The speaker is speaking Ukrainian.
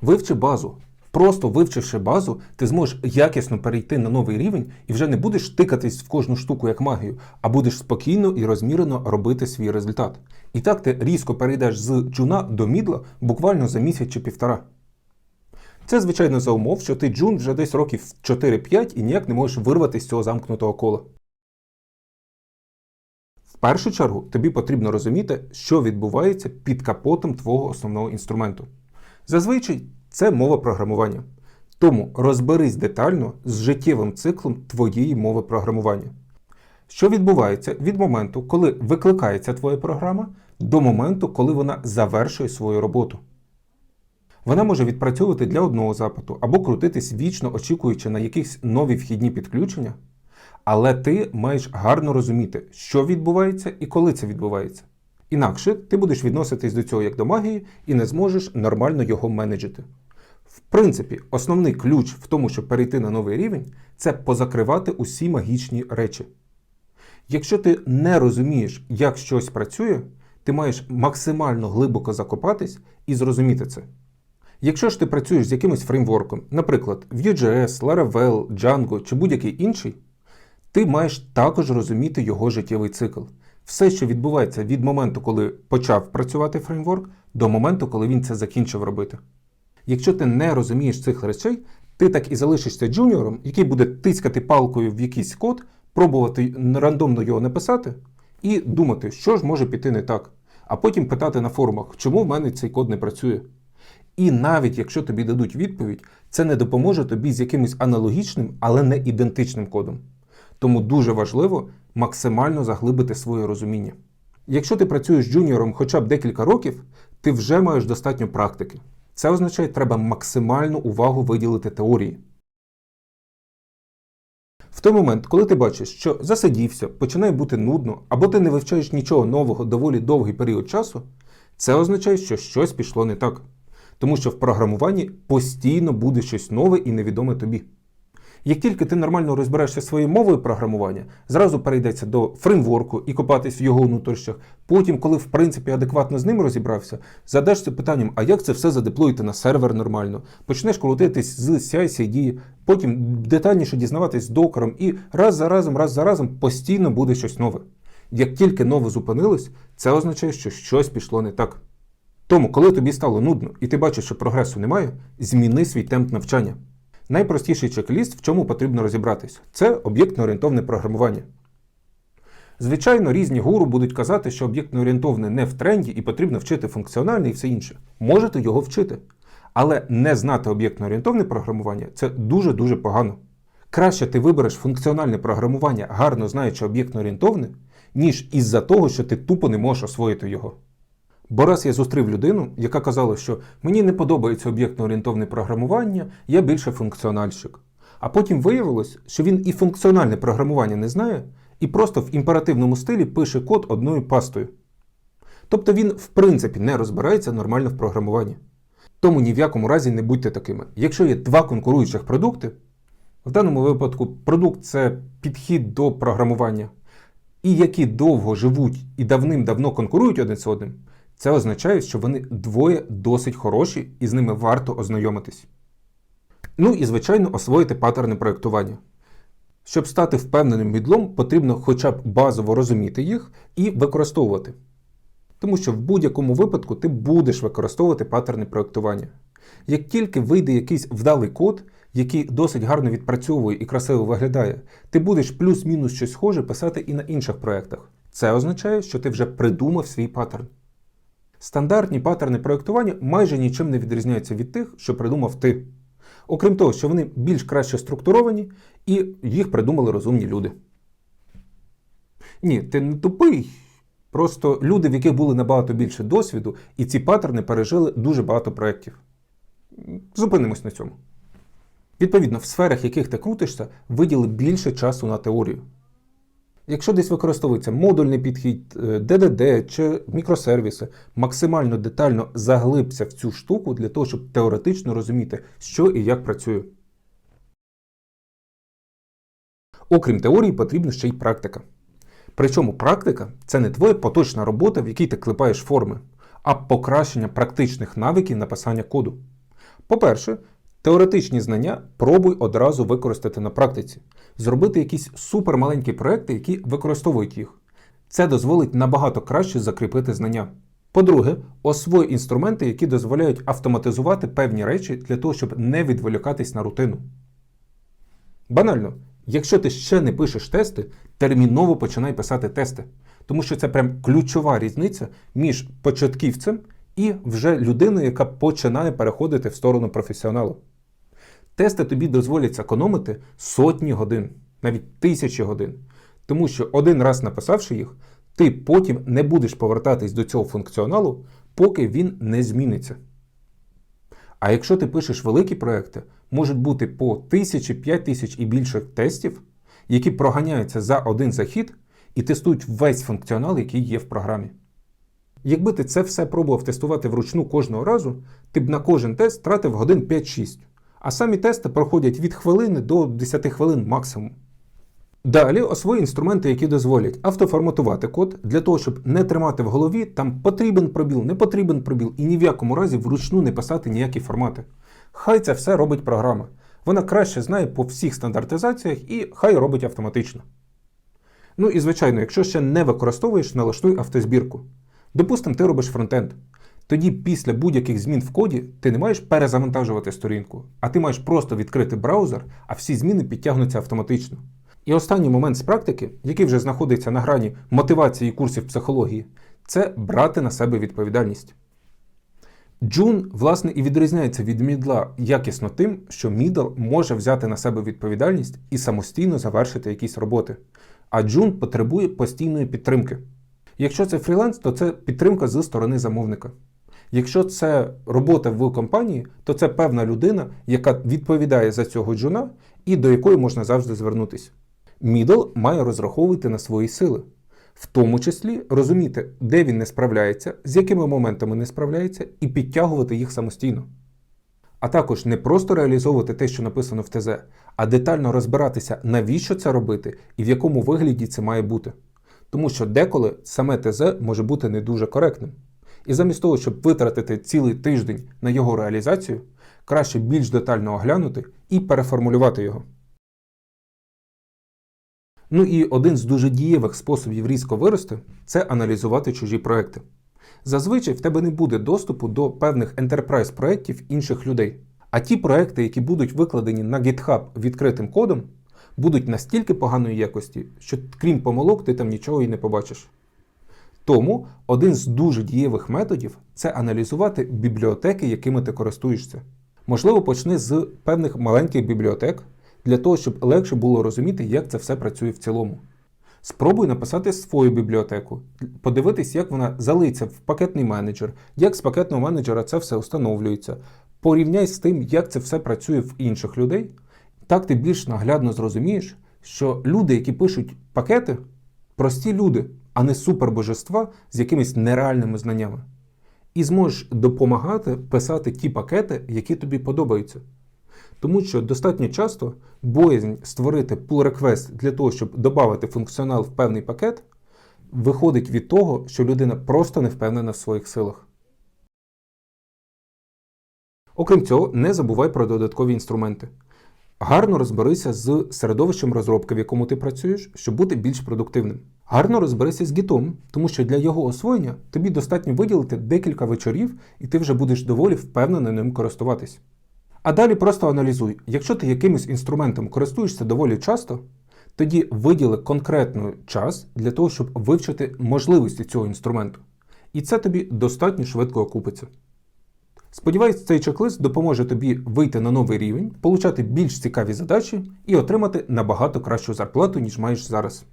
Вивчи базу. Просто вивчивши базу, ти зможеш якісно перейти на новий рівень і вже не будеш тикатись в кожну штуку як магію, а будеш спокійно і розмірено робити свій результат. І так ти різко перейдеш з джуна до мідла буквально за місяць чи півтора. Це, звичайно, за умов, що ти джун вже десь років 4-5 і ніяк не можеш вирватися з цього замкнутого кола. В першу чергу тобі потрібно розуміти, що відбувається під капотом твого основного інструменту. Зазвичай це мова програмування. Тому розберись детально з життєвим циклом твоєї мови програмування. Що відбувається від моменту, коли викликається твоя програма, до моменту, коли вона завершує свою роботу. Вона може відпрацьовувати для одного запиту або крутитись вічно очікуючи на якісь нові вхідні підключення, але ти маєш гарно розуміти, що відбувається і коли це відбувається. Інакше ти будеш відноситись до цього як до магії і не зможеш нормально його менеджити. В принципі, основний ключ в тому, щоб перейти на новий рівень, це позакривати усі магічні речі. Якщо ти не розумієш, як щось працює, ти маєш максимально глибоко закопатись і зрозуміти це. Якщо ж ти працюєш з якимось фреймворком, наприклад, Vue.js, Laravel, Django чи будь-який інший, ти маєш також розуміти його життєвий цикл. Все, що відбувається від моменту, коли почав працювати фреймворк, до моменту, коли він це закінчив робити. Якщо ти не розумієш цих речей, ти так і залишишся джуніором, який буде тискати палкою в якийсь код, пробувати рандомно його написати і думати, що ж може піти не так, а потім питати на форумах, чому в мене цей код не працює. І навіть якщо тобі дадуть відповідь, це не допоможе тобі з якимось аналогічним, але не ідентичним кодом. Тому дуже важливо максимально заглибити своє розуміння. Якщо ти працюєш джуніором хоча б декілька років, ти вже маєш достатньо практики. Це означає, треба максимальну увагу виділити теорії. В той момент, коли ти бачиш, що засидівся, починає бути нудно, або ти не вивчаєш нічого нового доволі довгий період часу, це означає, що щось пішло не так. Тому що в програмуванні постійно буде щось нове і невідоме тобі. Як тільки ти нормально розберешся своєю мовою програмування, зразу перейдеться до фреймворку і копатись в його внутрішнях. Потім, коли в принципі адекватно з ним розібрався, задашся питанням, а як це все задеплоїти на сервер нормально, почнеш крутитись з CI-CD, потім детальніше дізнаватись з докером, і раз за разом, раз за разом постійно буде щось нове. Як тільки нове зупинилось, це означає, що щось пішло не так. Тому, коли тобі стало нудно і ти бачиш, що прогресу немає, зміни свій темп навчання. Найпростіший чек-ліст, в чому потрібно розібратись, це об'єктно-орієнтовне програмування. Звичайно, різні гуру будуть казати, що об'єктно-орієнтовне не в тренді і потрібно вчити функціональне і все інше. Можете його вчити. Але не знати об'єктно-орієнтовне програмування це дуже-дуже погано. Краще ти вибереш функціональне програмування, гарно знаючи об'єктно-орієнтовне, ніж із-за того, що ти тупо не можеш освоїти його. Бо раз я зустрів людину, яка казала, що мені не подобається об'єктно-орієнтовне програмування, я більше функціональщик. А потім виявилось, що він і функціональне програмування не знає, і просто в імперативному стилі пише код одною пастою. Тобто він, в принципі, не розбирається нормально в програмуванні. Тому ні в якому разі не будьте такими. Якщо є два конкуруючих продукти, в даному випадку продукт це підхід до програмування, і які довго живуть і давним-давно конкурують один з одним, це означає, що вони двоє досить хороші і з ними варто ознайомитись. Ну і, звичайно, освоїти паттерни проєктування. Щоб стати впевненим мідлом, потрібно хоча б базово розуміти їх і використовувати. Тому що в будь-якому випадку ти будеш використовувати паттерни проєктування. Як тільки вийде якийсь вдалий код, який досить гарно відпрацьовує і красиво виглядає, ти будеш плюс-мінус щось схоже писати і на інших проєктах. Це означає, що ти вже придумав свій паттерн. Стандартні паттерни проєктування майже нічим не відрізняються від тих, що придумав ти. Окрім того, що вони більш краще структуровані і їх придумали розумні люди. Ні, ти не тупий. Просто люди, в яких було набагато більше досвіду, і ці паттерни пережили дуже багато проєктів. Зупинимось на цьому. Відповідно, в сферах, яких ти крутишся, виділи більше часу на теорію. Якщо десь використовується модульний підхід, DDD чи мікросервіси, максимально детально заглибся в цю штуку для того, щоб теоретично розуміти, що і як працює. Окрім теорії, потрібна ще й практика. Причому практика це не твоя поточна робота, в якій ти клепаєш форми, а покращення практичних навиків написання коду. По-перше, теоретичні знання пробуй одразу використати на практиці, зробити якісь супермаленькі проекти, які використовують їх. Це дозволить набагато краще закріпити знання. По-друге, освой інструменти, які дозволяють автоматизувати певні речі для того, щоб не відволікатись на рутину. Банально, якщо ти ще не пишеш тести, терміново починай писати тести. Тому що це прям ключова різниця між початківцем і вже людиною, яка починає переходити в сторону професіоналу. Тести тобі дозволять зекономити сотні годин, навіть тисячі годин. Тому що один раз написавши їх, ти потім не будеш повертатись до цього функціоналу, поки він не зміниться. А якщо ти пишеш великі проекти, можуть бути по тисячі, п'ять тисяч і більше тестів, які проганяються за один захід і тестують весь функціонал, який є в програмі. Якби ти це все пробував тестувати вручну кожного разу, ти б на кожен тест тратив годин 5-6, а самі тести проходять від хвилини до 10 хвилин максимум. Далі освої інструменти, які дозволять автоформатувати код для того, щоб не тримати в голові, там потрібен пробіл, не потрібен пробіл, і ні в якому разі вручну не писати ніякі формати. Хай це все робить програма. Вона краще знає по всіх стандартизаціях і хай робить автоматично. Ну і звичайно, якщо ще не використовуєш, налаштуй автозбірку. Допустимо, ти робиш фронтенд. Тоді після будь-яких змін в коді ти не маєш перезавантажувати сторінку, а ти маєш просто відкрити браузер, а всі зміни підтягнуться автоматично. І останній момент з практики, який вже знаходиться на грані мотивації курсів психології, це брати на себе відповідальність. Джун, власне, і відрізняється від мідла якісно тим, що мідл може взяти на себе відповідальність і самостійно завершити якісь роботи. А Джун потребує постійної підтримки. Якщо це фріланс, то це підтримка з сторони замовника. Якщо це робота в компанії, то це певна людина, яка відповідає за цього джуна і до якої можна завжди звернутися. Мідл має розраховувати на свої сили, в тому числі розуміти, де він не справляється, з якими моментами не справляється, і підтягувати їх самостійно. А також не просто реалізовувати те, що написано в ТЗ, а детально розбиратися, навіщо це робити і в якому вигляді це має бути. Тому що деколи саме ТЗ може бути не дуже коректним. І замість того, щоб витратити цілий тиждень на його реалізацію, краще більш детально оглянути і переформулювати його. Ну і один з дуже дієвих способів різко вирости це аналізувати чужі проекти. Зазвичай в тебе не буде доступу до певних enterprise проєктів інших людей. А ті проекти, які будуть викладені на GitHub відкритим кодом, будуть настільки поганої якості, що крім помилок ти там нічого і не побачиш. Тому один з дуже дієвих методів це аналізувати бібліотеки, якими ти користуєшся. Можливо, почни з певних маленьких бібліотек для того, щоб легше було розуміти, як це все працює в цілому. Спробуй написати свою бібліотеку, подивитись, як вона залиться в пакетний менеджер, як з пакетного менеджера це все встановлюється. Порівняй з тим, як це все працює в інших людей. Так ти більш наглядно зрозумієш, що люди, які пишуть пакети, прості люди, а не супербожества з якимись нереальними знаннями. І зможеш допомагати писати ті пакети, які тобі подобаються. Тому що достатньо часто боязнь створити pull request для того, щоб додати функціонал в певний пакет, виходить від того, що людина просто не впевнена в своїх силах. Окрім цього, не забувай про додаткові інструменти. Гарно розберися з середовищем розробки, в якому ти працюєш, щоб бути більш продуктивним. Гарно розберися з гітом, тому що для його освоєння тобі достатньо виділити декілька вечорів, і ти вже будеш доволі впевнено ним користуватись. А далі просто аналізуй, якщо ти якимось інструментом користуєшся доволі часто, тоді виділи конкретний час для того, щоб вивчити можливості цього інструменту. І це тобі достатньо швидко окупиться. Сподіваюсь, цей чек-лист допоможе тобі вийти на новий рівень, получати більш цікаві задачі і отримати набагато кращу зарплату, ніж маєш зараз.